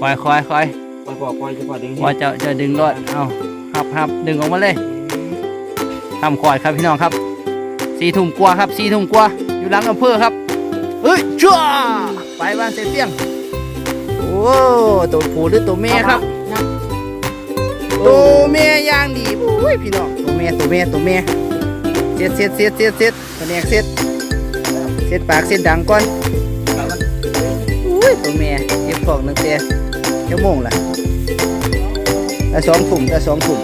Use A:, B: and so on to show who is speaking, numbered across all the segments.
A: คอยคอยคอย
B: ปล่อยปล่อยปล่อยจะปล่อยดึง
A: ว่าจะจะดึงรถเอาหับหับดึงออกมาเลยทำคอยครับพี่น้องครับสี่ทุ่มกว่าครับสี่ทุ่มกว่าอยู่หลังอำเภอครับเอ้ยจ้าไปบ้านเสียเปียงโอ้ตัวผู้หรือตัวเมียครับตัวเมียย่างดีโอ้ยพี่น้องตัวเมียตัวเมียตัวเมียเสียดเสียดเสียดเสียดเสียดแผนกเสียดเสียดปากเสียดดังก่อนอุ้ ยตัวเมียเก็บของตั้งแต่ชั่วโมงละแต่สองถุ่มแต่สองถุ่ม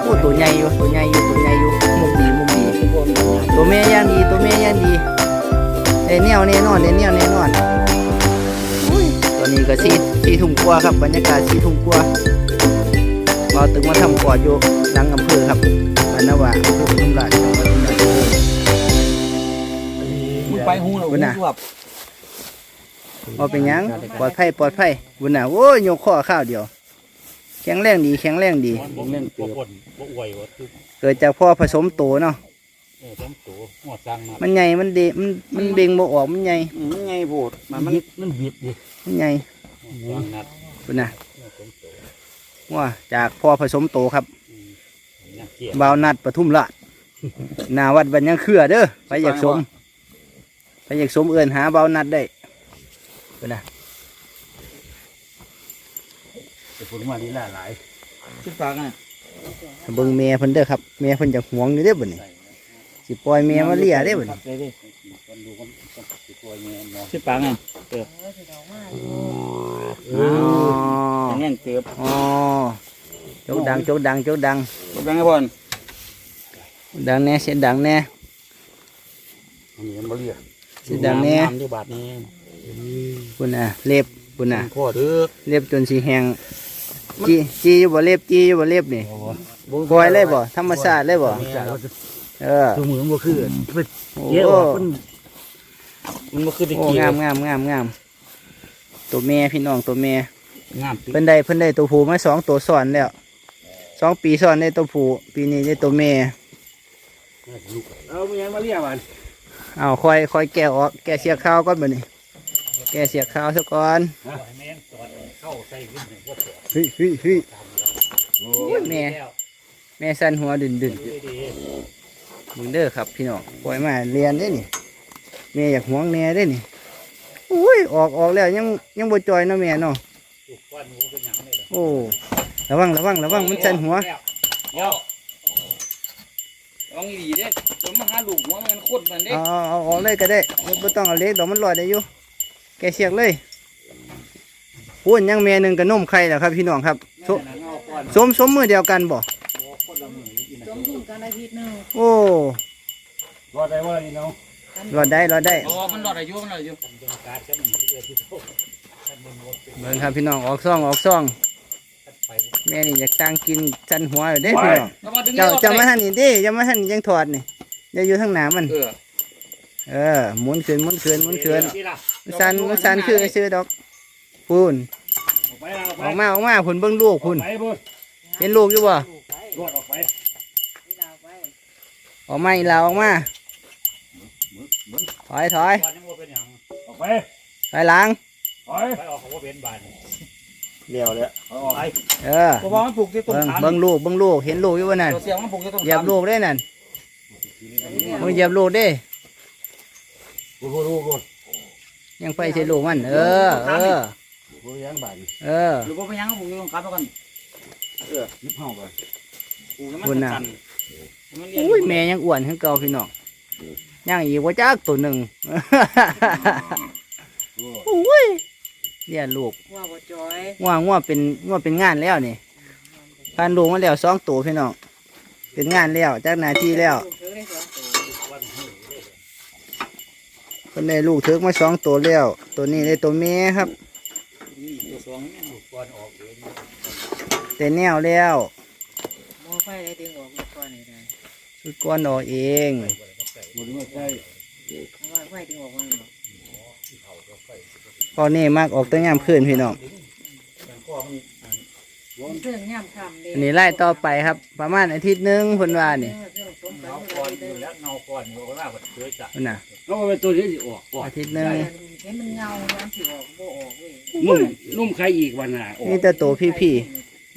A: โอ้ตัวใหญ่อยู่ตัวใหญ่อยู่ตัวใหญ่อยู่มุมดีมุมดีตัวเมียย่างดีตัวเมียย่างดีเอ้ยแนวแน่นอนเอ้ยแนวแน่นอนตอนนี้ก็สี่สี่ทุ่มกว่าครับบรรยากาศสี่ทุ่มกว่าเราตึงมาทำก่ออยู่หลังอำเภอครับบ้านนาวาอำเภอปทุมราชจังหวัดปทุมราช
B: ไปหูหรอ
A: บุญน่ะ
B: หูแบบ
A: ว่าเป็นหยังปลอดภัยปลอดภัยบุญน่ะโอ้ยยกข้อข้าวเดียว แข็งแรงดีแข็งแรงดี
C: ผมเล่นตัวคนบ่อวยว่าคือ
A: เกิดจากพ่อผสมโตเนาะ
C: เออผมตัวหัวจังมา
A: มันใหญ่มันเดมันมันเบ่งบ่ออกมันใหญ่
B: มันไงโบดมันมัน
C: บิดมันบิดดิ
A: มันใหญ่
C: จังนัด
A: บุญน่ะ
C: ผมตัว
A: ว่าจากพ่อผสมโตครับ
C: ยังเกลียด
A: บ่าวนัดปทุมราชหนาวัดบันยังเครือเด้อไปอยากสม ไปอยากสมเอื่นหาบ่าวนัดได้บุญน่ะ
C: แต่ผมว่านี่หลายหลาย
B: ชิดปากอะ
A: เบิ่งเมียเพิ่นเด้อครับเมียเพิ่นจะหวงอยู่เด้อบัดนี้สิปล่อยเมียมาเลี้ยเด้อบัดนี้
B: เลยดิ
C: คนดูคนคนสิตัวเงี้ยเนาะ
B: ชิดปากอะ
A: อ๋อ
B: แง่งเติบ
A: อ๋อโจกดังโจกดังโจกดัง
B: แบงค์ไอ้บอล
A: ดังแน่เสียงดังแน่
C: อันนี้มันบ่เรียก
A: เสียงดังแน่ำ
C: อยู่บาทนี้
A: พุ่นน่ะเล็บพุ่นน่ะ
C: ข้อเด้อ
A: เล็บจนสิแห้งจีจีอยู่บ่เล็บจีอยู่บ่เล็บนี่ปล่อยเลยบ่ธรรมชาติเลยบ่เออ
C: ตัวมือมันบ่คือ
A: โอ้
C: เยอะว่ามันมันบ่คือตะ
A: โอ้
C: กี้
A: งามงามงามงามตัวแม่พี่น้องตัวแม่
C: งามติ
A: เพิ่นได้เพิ่นได้ตัวผู้มาสองตัวซ้อนแล้วสองปีซ้อนได้ตัวผู้ปีนี้ได้ตัวแม่
C: เอามันยังมาเรียกว่า
A: เอาคอยคอยแกะออกแกะเสียข้าวก่อนบ่นี่แกะเสียข้าวซะก่อน
C: แม่นตอนเข้าใส่ขึ้นบ่ตัว
A: เฮ้ยเฮ้ยเฮ้ย
C: โอ้
A: แม่แม่สั่นหัวดึนดึน
C: ดีดี
A: มึงเด้อครับพี่น้องปล่อยมาเรียนได้นี่แม่อยากหวงแน่ได้นี่อุ้ยออกออกแล้วยังยังบ่จอยเนาะแม่เนาะ
C: ทุกวันหมูเป็นหยังเลยเหรอ
A: โอ้ระวังระวังระวังมันสั่นหัว
B: เดี๋ยวลองดีเด้ผมมาหาลูกหัวมันโคตรมันเด้
A: เอาเอาเอาออกเลยก็ได้ไม่ต้องเอาเล็กดอกมันลอยได้อยู่แกะเสียกเลยพูนยังแม่หนึ่งกับนมไข่แล้วครับ พี่น้องครับสสมสมมือเดียวกันบ่
D: สมทุนกันอาทิตย์หนึง
A: โอ้
C: รอดได้ว่านี่เนาะ
A: รอดได้รอดได้
B: อ๋อมันหลอดอายุมันหลอดอายุ
C: การจะมันเอื้อที่โต
A: เบิ่งครับพี่น้องออกซ่องออกซ่อง
C: ไป
A: แม่นี่อยากตั้งกินสั่นหัวอยู่เด้พี่น้อง
B: แล้วมาดึง
A: เจ้า
B: ออก
A: เจ้ามา
B: ไป
A: ทางนี้ดิเจ้ามาทางนี้ยังถอดนี่อย่าอยู่ทางหน้ามัน
B: เออ
A: เออหมุนขึ้นหมุนขึ้นหมุนขึ้น
C: ที่ละ
A: มันสั่นมันสั่นคือไอ้ซื้อดอกพูน
C: ออกไปออกไป
A: ออกมาออกมาพุ่นเบิ่งลูกพุ่น
C: ไปบุญ
A: เห็นลูกอยู่บ่
C: รอดออกไป
D: ที่ดาวไป
A: ออกมาอีหลาออกมาถอยถอย
C: วันยังว่าเป็นหยังออกไป
A: ถอยหลัง
C: ถอยไปออกเขาว่าเป็นบาน เลี้ยวเลยออกไป
A: เออ
B: ตัวบอลมันปลูกที่ต้น
A: เบิ่ง
B: ขา
A: เบิ่งลูกเบิ่งลูกเห็นลูกอยู่บ่นั่น
B: ตัวเสียงมันปลูกที่ต้น
A: เหยียบลูกได้นั่นมึงเหยียบลูกเด้
C: กูรู้รู้กู
A: ยังไปใช่ลูกมัน เออ เออ
C: กูยังบาน
A: เออ
B: หรือว่าไปยังก็ปลูกที่ต้นขาตัวกัน
C: ยิบห้องไป
B: ปลูกให้มัน
A: บุญน่ะ
B: สั่นให้มันเรียน
A: อุ้ยแม่ยังอ้วนขึ้นเก่าพี่น้องย่างอีกว่าจักตัวหนึ่งอุ้ย เลี้ยงลูก
D: ว่าบ่จอย
A: ง่วงง่วงเป็นง่วงเป็นงานแล้วนี่พันลูกมาแล้วสองตัวพี่น้องเป็นงานแล้วจากหน้าที่แล้ว
D: ลูกเธอได้สองตัว
A: คนได้ลูกเถิกมาสองตัวแล้ว ตัวนี้ได้ตัวแม่ครับ
B: ตัวสองเนี่ย
C: ก่อนออกเอง
A: แต่แนวแล้ว
D: หมอไฟได้ดึงออกมาก่อนนี่ได้
A: สุดก้อนออกเอง
C: บุญไม่ใช่
D: เพราะว่าไฟดึงออกมาบ่
A: พอนี่มากออกแตั้งยามคืนพี่น้อง
D: เครื่องย่ำคำเด้
A: อันนี้ไล่ต่อไปครับ ประมาณอาทิตย์หนึงเพิ่นว่านี่
D: เครื่องสมกัน
C: เงา
D: เมื่อ
C: ก่อน
D: ไร
C: อยู่แล้วเงาก่อนอยู่ว่าว่าเคยจับ
A: เพิ่นน่ะ
B: ม
E: เอาไปตัวนี้สิออกออก
A: อาทิตย์หนึง
D: เห็นมันเงาแล้วสิออกบ่ออกเว้ย
E: นุ่มนุ่มใครอีกวันน่ะออก
A: นี่แต่ตัวพี่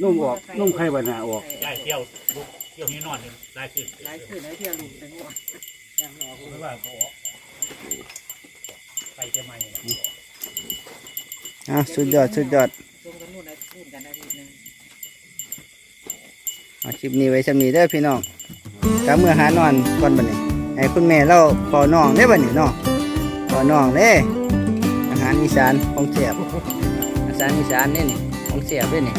E: นุ่มออกนุ่มใครวันน่ะออก
C: ได้เที่ยวลุกเที่ยวนี้นอนหนึ่งได้ขึ้น
D: หลายคืนหลายเที่ยวลุงแต่หัวยังออก
C: ไม่ว่าโอ้ ไปเที่ยวใหม่
A: อะสุดยอดสุดยอด
D: ชมกันนู่นอาทิตย์กันอาทิตย์หนึง
A: เอาคลิปนี้ไว้สำนีเด้อพี่น้องกลับเมื่อหานอนก่อนบัดนี้ให้คุณแม่เราปอน้องได้อบัดนี้เนาะปอน้องเด้อาหารอีสานของเสียบอาหารอีสานนี่นี่ของเสียบเด้อนี่